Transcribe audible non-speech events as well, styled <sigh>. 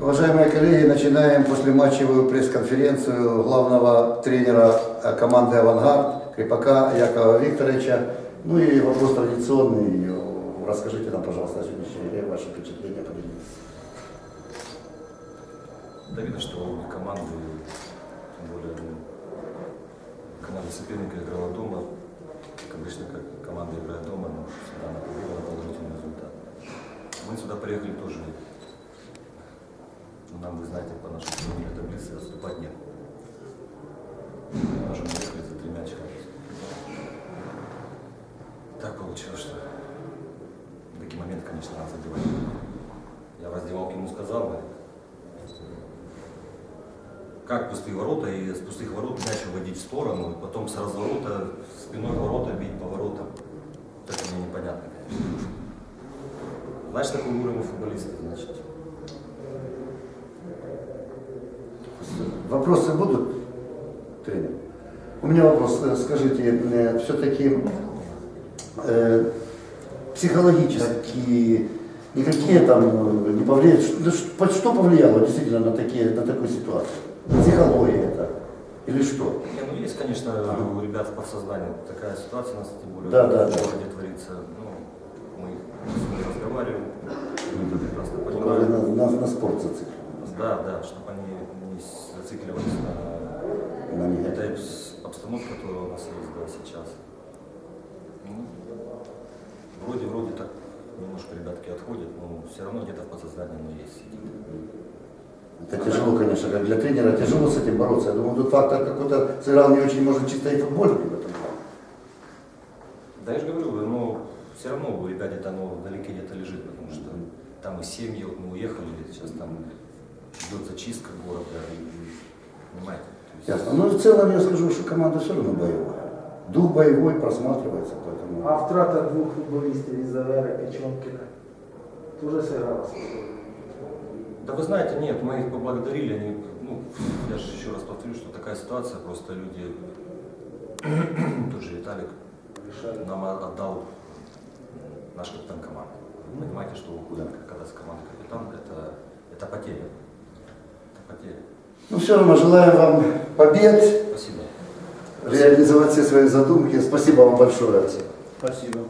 Уважаемые коллеги, начинаем послематчевую пресс-конференцию главного тренера команды «Авангард» Крепака Якова Викторовича. Ну и вопрос традиционный. Расскажите нам, пожалуйста, о сегодняшней игре, ваши впечатления, поделитесь. Да видно, что обе команды, тем более ну, команда соперника играла дома. Как обычно, как команда играет дома, но всегда она положительный результат. Мы сюда приехали Нам, вы знаете, по нашей турнирной таблице отступать нет. Мы можем приехали за тремя очками. Так получилось, что в такие моменты, конечно, надо забивать. Я в раздевалке ему сказал, говорит, как пустые ворота и с пустых ворот мяч уводить в сторону, и потом с разворота спиной ворота бить по воротам. Это мне непонятно, конечно. Значит, такой уровень футболиста, значит. Вопросы будут, тренер? У меня вопрос. Э, Скажите, все-таки психологически никакие там э, не повлияют? Что, да что- повлияло действительно на, такие, на такую ситуацию? Психология это? Или что? Не, ну есть, конечно, у ребят в подсознании такая ситуация у нас, тем более Да, в да, да. городе творится. Ну, мы с ними разговариваем, люди прекрасно Вы понимают. на, на- на спорт зациклены. Да, да, чтобы они не зацикливались на На этой обстановке, которая у нас есть да, сейчас. Ну, вроде, вроде так немножко ребятки отходят, но все равно где-то в подсознании оно есть сидит. Это тяжело, конечно, как для тренера тяжело с этим бороться. Я думаю, тут фактор какой-то сыграл не очень, может, чисто и футбольный в этом плане. Да я же говорю, но все равно у ребят где-то оно вдалеке где-то лежит, потому что там и семьи, вот мы уехали, сейчас там идет зачистка города, и, понимаете? то есть- Ясно. Ну, в целом я скажу, что команда все равно боевая. Дух боевой просматривается, поэтому... А втрата двох футболістів із Завера Печенкина теж сыграла свою роль? Да вы знаете, нет, мы их поблагодарили, они, ну, я же еще раз повторю, что такая ситуация, просто люди, <coughs> тот же Виталик Решали. нам о- отдал м, наш капитан команды. Вы понимаете, что уходит, когда с команды капитан, это, это потеря. Ну, все равно желаем вам побед, Спасибо. реализовать все свои задумки. Спасибо вам большое. Спасибо.